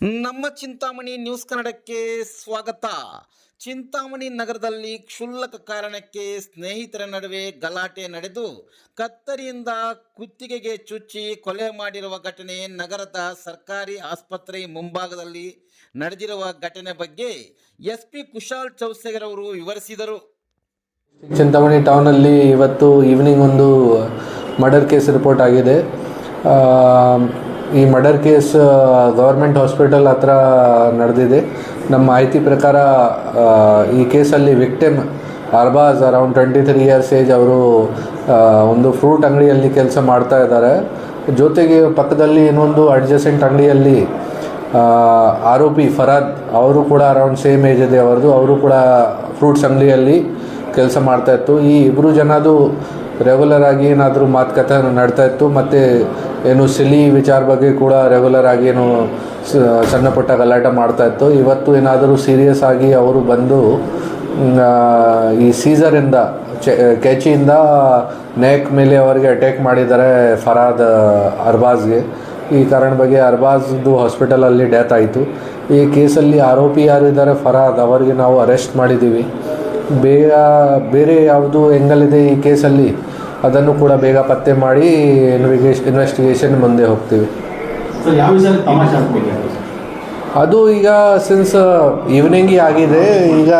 ನಮ್ಮ ಚಿಂತಾಮಣಿ ನ್ಯೂಸ್ ಕನ್ನಡಕ್ಕೆ ಸ್ವಾಗತ. ಚಿಂತಾಮಣಿ ನಗರದಲ್ಲಿ ಕ್ಷುಲ್ಲಕ ಕಾರಣಕ್ಕೆ ಸ್ನೇಹಿತರ ನಡುವೆ ಗಲಾಟೆ ನಡೆದು ಕತ್ತರಿಯಿಂದ ಕುತ್ತಿಗೆಗೆ ಚುಚ್ಚಿ ಕೊಲೆ ಮಾಡಿರುವ ಘಟನೆ ನಗರದ ಸರ್ಕಾರಿ ಆಸ್ಪತ್ರೆ ಮುಂಭಾಗದಲ್ಲಿ ನಡೆದಿರುವ ಘಟನೆ ಬಗ್ಗೆ ಎಸ್ ಪಿ ಕುಶಾಲ್ ಚೌಸೆಗರವರು ವಿವರಿಸಿದರು. ಚಿಂತಾಮಣಿ ಟೌನಲ್ಲಿ ಇವತ್ತು ಈವ್ನಿಂಗ್ ಒಂದು ಮರ್ಡರ್ ಕೇಸ್ ರಿಪೋರ್ಟ್ ಆಗಿದೆ. ಈ ಮರ್ಡರ್ ಕೇಸ್ ಗೌರ್ಮೆಂಟ್ ಹಾಸ್ಪಿಟಲ್ ಹತ್ರ ನಡೆದಿದೆ. ನಮ್ಮ ಮಾಹಿತಿ ಪ್ರಕಾರ ಈ ಕೇಸಲ್ಲಿ victim Arbaz around twenty three years age ಅವರು ಒಂದು ಫ್ರೂಟ್ ಅಂಗಡಿಯಲ್ಲಿ ಕೆಲಸ ಮಾಡ್ತಾ ಇದ್ದಾರೆ. ಜೊತೆಗೆ ಪಕ್ಕದಲ್ಲಿ ಇನ್ನೊಂದು ಅಡ್ಜಸೆಂಟ್ ಅಂಗಡಿಯಲ್ಲಿ ಆರೋಪಿ ಫರಾದ್ ಅವರು ಕೂಡ ಅರೌಂಡ್ ಸೇಮ್ ಏಜ್ ಇದೆ ಅವರದು. ಅವರು ಕೂಡ ಫ್ರೂಟ್ಸ್ ಅಂಗಡಿಯಲ್ಲಿ ಕೆಲಸ ಮಾಡ್ತಾ ಇತ್ತು. ಈ ಇಬ್ಬರು ಜನದು ರೆಗ್ಯುಲರ್ ಆಗಿ ಏನಾದರೂ ಮಾತುಕತೆ ನಡ್ತಾ ಇತ್ತು, ಮತ್ತು ಏನು ಸಿಲಿ ವಿಚಾರ ಬಗ್ಗೆ ಕೂಡ ರೆಗ್ಯುಲರ್ ಆಗಿ ಏನು ಸಣ್ಣ ಪುಟ್ಟ ಗಲಾಟೆ ಮಾಡ್ತಾ ಇತ್ತು. ಇವತ್ತು ಏನಾದರೂ ಸೀರಿಯಸ್ ಆಗಿ ಅವರು ಬಂದು ಈ ಸೀಸರಿಂದ ಕೆಚಿಯಿಂದ ನೇಕ್ ಮೇಲೆ ಅವರಿಗೆ ಅಟ್ಯಾಕ್ ಮಾಡಿದ್ದಾರೆ ಫರಾದ್ ಅರ್ಬಾಜ್ಗೆ ಈ ಕಾರಣ ಬಗ್ಗೆ ಅರ್ಬಾಜ್ದು ಹಾಸ್ಪಿಟಲಲ್ಲಿ ಡೆತ್ ಆಯಿತು. ಈ ಕೇಸಲ್ಲಿ ಆರೋಪಿ ಯಾರಿದ್ದಾರೆ ಫರಾದ್ ಅವರಿಗೆ ನಾವು ಅರೆಸ್ಟ್ ಮಾಡಿದ್ದೀವಿ. ಬೇಗ ಬೇರೆ ಯಾವುದು ಎಂಗಲ್ ಇದೆ ಈ ಕೇಸಲ್ಲಿ, ಅದನ್ನು ಕೂಡ ಬೇಗ ಪತ್ತೆ ಮಾಡಿ ಇನ್ವೆಸ್ಟಿಗೇಷನ್ ಮುಂದೆ ಹೋಗ್ತೀವಿ. ಅದು ಈಗ ಸಿನ್ಸ್ ಈವ್ನಿಂಗ್ ಆಗಿದೆ, ಈಗ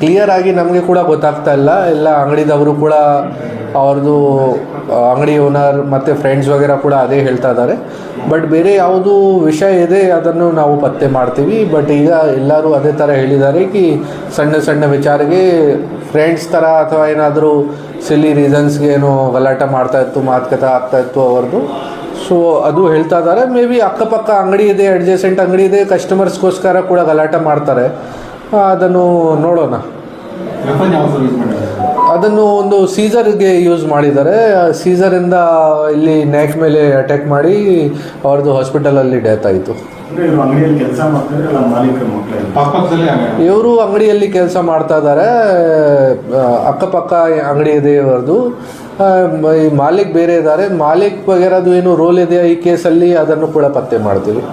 ಕ್ಲಿಯರ್ ಆಗಿ ನಮಗೆ ಕೂಡ ಗೊತ್ತಾಗ್ತಾ ಇಲ್ಲ. ಎಲ್ಲ ಅಂಗಡಿದವರು ಕೂಡ ಅವ್ರದ್ದು ಅಂಗಡಿ ಓನರ್ ಮತ್ತು ಫ್ರೆಂಡ್ಸ್ ವಗೇರ ಕೂಡ ಅದೇ ಹೇಳ್ತಾ ಇದ್ದಾರೆ. ಬಟ್ ಬೇರೆ ಯಾವುದು ವಿಷಯ ಇದೆ, ಅದನ್ನು ನಾವು ಪತ್ತೆ ಮಾಡ್ತೀವಿ. ಬಟ್ ಈಗ ಎಲ್ಲರೂ ಅದೇ ಥರ ಹೇಳಿದ್ದಾರೆ ಕಿ, ಸಣ್ಣ ಸಣ್ಣ ವಿಚಾರಕ್ಕೆ ಫ್ರೆಂಡ್ಸ್ ಥರ ಅಥವಾ ಏನಾದರೂ ಸಿಲ್ಲಿ ರೀಸನ್ಸ್ಗೆ ಏನು ಗಲಾಟೆ ಮಾಡ್ತಾ ಇತ್ತು, ಮಾತುಕತೆ ಆಗ್ತಾ ಇತ್ತು ಅವ್ರದ್ದು ಸೊ ಅದು ಹೇಳ್ತಾ ಇದ್ದಾರೆ ಮೇ ಬಿ ಅಕ್ಕಪಕ್ಕ ಅಂಗಡಿ ಇದೆ ಅಡ್ಜಸೆಂಟ್ ಅಂಗಡಿ ಇದೆ ಕಸ್ಟಮರ್ಸ್ಗೋಸ್ಕರ ಕೂಡ ಗಲಾಟೆ ಮಾಡ್ತಾರೆ. ಅದನ್ನು ನೋಡೋಣ. ಅದನ್ನು ಒಂದು ಸೀಸರ್ಗೆ ಯೂಸ್ ಮಾಡಿದ್ದಾರೆ. ಸೀಸರಿಂದ ಇಲ್ಲಿ ನೆಕ್ ಮೇಲೆ ಅಟ್ಯಾಕ್ ಮಾಡಿ ಅವ್ರದ್ದು ಹಾಸ್ಪಿಟಲಲ್ಲಿ ಡೆತ್ ಆಯಿತು. ಇವ್ರು ಅಂಗಡಿಯಲ್ಲಿ ಕೆಲಸ ಮಾಡ್ತಾರೆ ಅಲ್ಲ ಮಾಲೀಕರ ಮಕ್ಕಳೇ ಪಕ್ಕಪಕ್ಕದಲ್ಲೇ ಇವರು ಅಂಗಡಿಯಲ್ಲಿ ಕೆಲಸ ಮಾಡ್ತಾ ಇದ್ದಾರೆ ಅಕ್ಕಪಕ್ಕ ಅಂಗಡಿ ಇದೆ ಇವರದು ಈ ಮಾಲೀಕ್ ಬೇರೆ ಇದ್ದಾರೆ ಮಾಲೀಕ್ ಬಗ್ಗೆ ಏನು ರೋಲ್ ಇದೆ ಈ ಕೇಸಲ್ಲಿ ಅದನ್ನು ಕೂಡ ಪತ್ತೆ ಮಾಡ್ತೀವಿ.